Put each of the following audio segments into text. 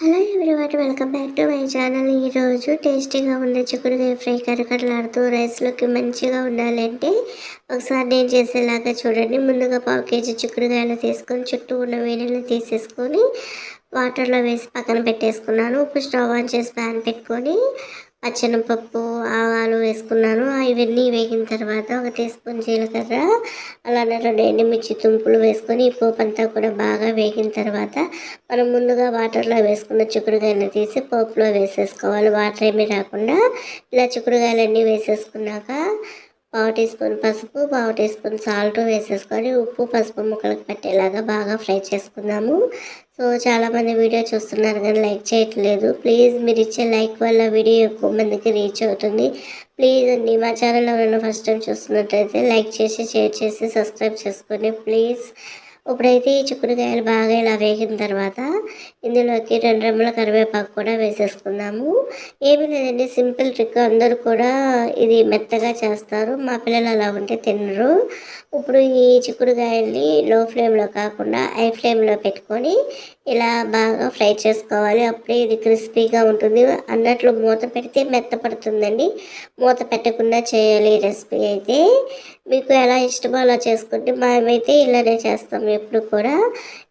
Hello everyone welcome back to my channel ఈరోజు టేస్టీగా ఉన్న చిక్కుడుకాయ ఫ్రై కరకరలాడుతూ రైస్లోకి మంచిగా ఉండాలంటే ఒకసారి నేను చేసేలాగా చూడండి. ముందుగా పావు కేజీ చిక్కుడుకాయలు తీసుకొని చుట్టూ ఉన్న వేడిని తీసేసుకొని వాటర్లో వేసి పక్కన పెట్టేసుకున్నాను. ఉప్పు స్టవ్ ఆన్ చేసి ప్యాన్ పెట్టుకొని పచ్చెనపప్పు ఆవాలు వేసుకున్నాను. ఇవన్నీ వేగిన తర్వాత ఒక టీ స్పూన్ జీలకర్ర అలానే రెండు ఎండుమిర్చి తుంపులు వేసుకొని ఈ పోపు అంతా కూడా బాగా వేగిన తర్వాత మనం ముందుగా వాటర్లో వేసుకున్న చిక్కుడుగాయని తీసి పోపులో వేసేసుకోవాలి. వాటర్ ఏమీ రాకుండా ఇలా చిక్కుడుగాయలన్నీ వేసేసుకున్నాక పావు టీ స్పూన్ పసుపు పావు టీ స్పూన్ సాల్ట్ వేసేసుకొని ఉప్పు పసుపు ముక్కలకు పట్టేలాగా బాగా ఫ్రై చేసుకుందాము. సో చాలామంది వీడియో చూస్తున్నారు కానీ లైక్ చేయట్లేదు. ప్లీజ్ మీరు ఇచ్చే లైక్ వల్ల వీడియో ఎక్కువ మందికి రీచ్ అవుతుంది. ప్లీజ్ అండి మా ఛానల్ ఎవరైనా ఫస్ట్ టైం చూస్తున్నట్టయితే లైక్ చేసి షేర్ చేసి సబ్స్క్రైబ్ చేసుకొని ప్లీజ్ ఇప్పుడైతే ఈ చిక్కుడుకాయలు బాగా ఇలా వేగిన తర్వాత ఇందులోకి రెండు రెమ్మల కరివేపాకు కూడా వేసేసుకుందాము. ఏమీ లేదండి సింపుల్ ట్రిక్ అందరూ కూడా ఇది మెత్తగా చేస్తారు. మా పిల్లలు అలా ఉంటే తినరు. ఇప్పుడు ఈ చిక్కుడుకాయల్ని లో ఫ్లేమ్లో కాకుండా హై ఫ్లేమ్లో పెట్టుకొని ఇలా బాగా ఫ్రై చేసుకోవాలి. అప్పుడే ఇది క్రిస్పీగా ఉంటుంది. అన్నట్లు మూత పెడితే మెత్తపడుతుందండి మూత పెట్టకుండా చేయాలి ఈ రెసిపీ అయితే. మీకు ఎలా ఇష్టమో అలా చేసుకుంటే మేమైతే ఇలానే చేస్తాం. ఎప్పుడు కూడా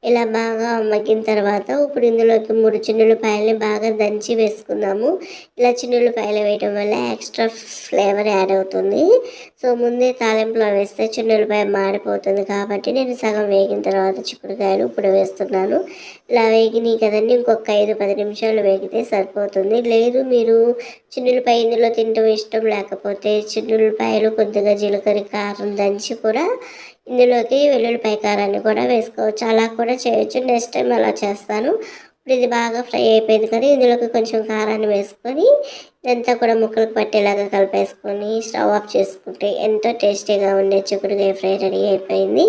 ఇలా బాగా మగ్గిన తర్వాత ఇప్పుడు ఇందులోకి మూడు చిన్నులపాయలని బాగా దంచి వేసుకుందాము. ఇలా చిన్నులపాయలు వేయటం వల్ల ఎక్స్ట్రా ఫ్లేవర్ యాడ్ అవుతుంది. సో ముందే తాలింపులో వేస్తే చిన్నులపాయ మాడిపోతుంది కాబట్టి నేను సగం వేగిన తర్వాత చిక్కుడుకాయలు ఇప్పుడు వేస్తున్నాను. ఇలా వేగినాయి కదండి ఇంకొక ఐదు పది నిమిషాలు వేగితే సరిపోతుంది. లేదు మీరు చిన్నులపాయ ఇందులో తింటాం ఇష్టం లేకపోతే చిన్నులపాయలు కొద్దిగా జీలకర్ర కారం దంచి కూడా ఇందులోకి వెల్లుల్లిపాయ కారాన్ని కూడా వేసుకోవచ్చు. అలా కూడా చేయొచ్చు. నెక్స్ట్ టైం అలా చేస్తాను. ఇప్పుడు ఇది బాగా ఫ్రై అయిపోయింది కదా ఇందులోకి కొంచెం కారాన్ని వేసుకొని ఇదంతా కూడా ముక్కలకు పట్టేలాగా కలిపేసుకొని స్టవ్ ఆఫ్ చేసుకుంటే ఎంతో టేస్టీగా ఉండే చిక్కుడుకాయ ఫ్రై రెడీ అయిపోయింది.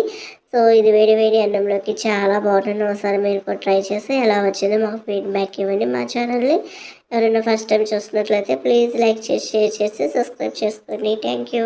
సో ఇది వేడి వేడి అన్నంలోకి చాలా బాగుంటుంది. ఒకసారి మీరు కూడా ట్రై చేసి ఎలా వచ్చిందో మాకు ఫీడ్బ్యాక్ ఇవ్వండి మా ఛానల్ని ఎవరైనా ఫస్ట్ టైం చూస్తున్నట్లయితే ప్లీజ్ లైక్ చేసి షేర్ చేసి సబ్స్క్రైబ్ చేసుకోండి. Thank you